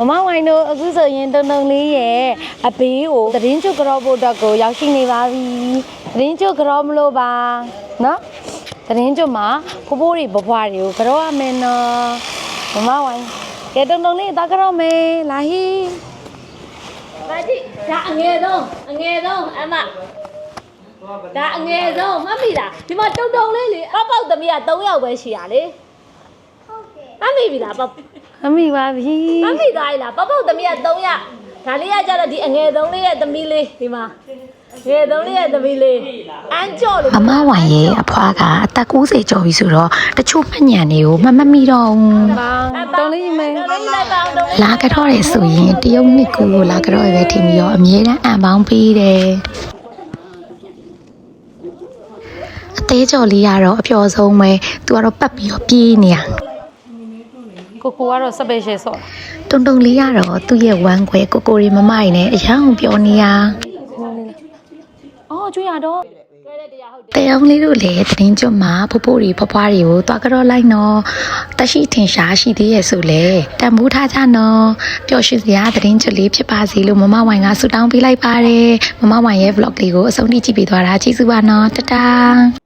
မမဝိုင်းတို့အခုဆိုရင်တုံတုံလေးရဲ့အဘေးကိုသတင်းချုပ်ကြောဖို့အတွက်ကိုရောက်ရှိနေပါပြီသတင်းချုပ်ကြောမလို့ပါနော်သတင်းချုပ်မှာဖိုးဖိုးတွေဘွားတွေကိုကြောရမယ်နော်မမဝိုင်းကဲတုံတုံလေးသွားကြောမယ်လာဟီပါကြည့်ဒါအငယ်ဆုံးအငယ်ဆုံးအမဒါအငယ်ဆုံးမှတ်မိလားဒီမှာတုံတုံလေးလေအပေါက်သမီးက3ယောက်ပဲရှိရလေဟုတ်ကဲ့မှတ်မိပြီလားပေါက် မမိပါပြီမှတ်မိသားလားပေါက်ပေါက်သမီးက3ယောက်ဒါလေးကကြတော့ဒီအငယ်ဆုံးလေးရဲ့သမီးလေးဒီမှာငယ်ဆုံးလေးရဲ့သမီးလေးအန်းကြော့လို့အမဝိုင်ရဲ့အဖွားကအသက်90ကျော်ပြီဆိုတော့တချို့မှတ်ညံတွေကိုမမမိတော့ဘူးပေါင်းတုံလေးမယ်တုံလေးလိုက်ပါအောင်တုံလေးလာကြတော့တယ်ဆိုရင်တရုတ်နှစ်ကူကိုလာကြတော့ပဲထင်ပြီးတော့အမြဲတမ်းအံပေါင်းပေးတယ်အသေးကျော်လေးကတော့အပျော်ဆုံးပဲသူကတော့ပတ်ပြီးတော့ပြေးနေရ ကိုကိုကတော့ special ဆော့တုံတုံလေးကတော့သူ့ရဲ့ဝမ်းခွဲကိုကိုရီမမိုင်နဲ့အရန်ကိုပြောနေရအော်ကျွေးရတော့ကဲတဲ့တရားဟုတ်တယ်တဲအောင်လေးတို့လည်းတရင်ကျွတ်မှာဖိုးဖိုးတွေဖွားဖွားတွေကိုတွားကြတော့လိုက်နော်တရှိထင်ရှားရှိသေးရဲ့ဆိုလေတန်ဖိုးထားကြနော်ပျော်ရွှင်စရာတရင်ကျွတ်လေးဖြစ်ပါစေလို့မမဝိုင်ကဆုတောင်းပေးလိုက်ပါတယ်မမဝိုင်ရဲ့ vlog လေးကိုအဆုံးထိကြည့်ပေးသွားတာကျေးဇူးပါနော်တတား